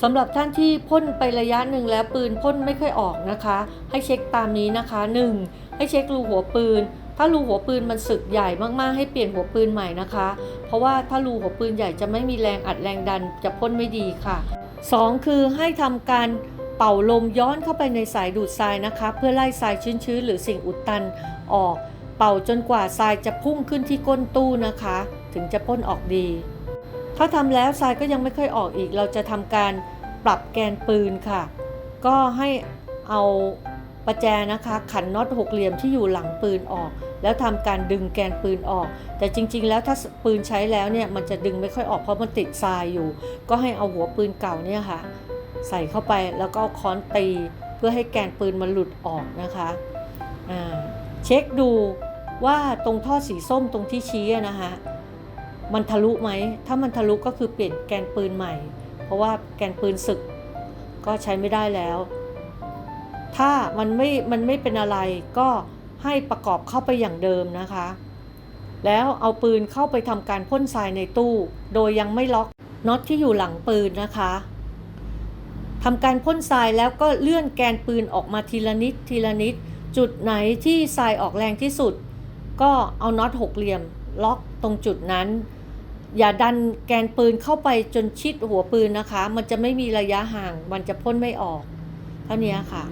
สำหรับท่านที่พ่นไประยะหนึ่งแล้วปืนพ่นไม่ค่อยออกนะคะ ให้เช็คตามนี้นะคะ 1. ให้เช็ครูหัวปืน ถ้ารูหัวปืนมันสึกใหญ่มากๆ ให้เปลี่ยนหัวปืนใหม่นะคะ เพราะว่าถ้ารูหัวปืนใหญ่จะไม่มีแรงอัดแรงดันจะพ่นไม่ดีค่ะ 2. คือให้ทำการเป่าลมย้อนเข้าไปในสายดูดทรายนะคะ เพื่อไล่ทรายชื้นๆ หรือสิ่งอุดตันออก เป่าจนกว่าทรายจะพุ่งขึ้นที่ก้นตู้นะคะ ถึงจะพ่นออกดี ถ้าทำแล้วทรายก็ยังไม่ค่อยออกอีก เราจะทำการปรับแกนปืนค่ะ ก็ให้เอาประแจนะคะ ขันน็อตหกเหลี่ยมที่อยู่หลังปืนออก แล้วทำการดึงแกนปืนออก แต่จริง ๆ แล้วถ้าปืนใช้แล้วเนี่ยมันจะดึงไม่ค่อยออกเพราะมันติดทรายอยู่ ก็ให้เอาหัวปืนเก่าเนี่ยค่ะ ใส่เข้าไปแล้วก็เอาค้อนตีเพื่อให้แกนปืนมันหลุดออกนะคะเช็คดูว่าตรงท่อสีส้มตรงที่ชี้นะคะ มันทะลุไหม ถ้ามันทะลุก็คือเปลี่ยนแกนปืนใหม่ เพราะว่าแกนปืนสึกก็ใช้ไม่ได้แล้ว ถ้ามันไม่ มันไม่เป็นอะไรก็ให้ประกอบเข้าไปอย่างเดิมนะคะ แล้วเอาปืนเข้าไปทำการพ่นทรายในตู้ โดยยังไม่ล็อกน็อตที่อยู่หลังปืนนะคะทำการพ่นทรายแล้วก็เลื่อนแกนปืนออกมาทีละนิดทีละนิด จุดไหนที่ทรายออกแรงที่สุด ก็เอาน็อตหกเหลี่ยมล็อกตรงจุดนั้น อย่าดันแกนปืนเข้าไปจนชิดหัวปืนนะคะ มันจะไม่มีระยะห่าง มันจะพ่นไม่ออก เท่านี้ค่ะ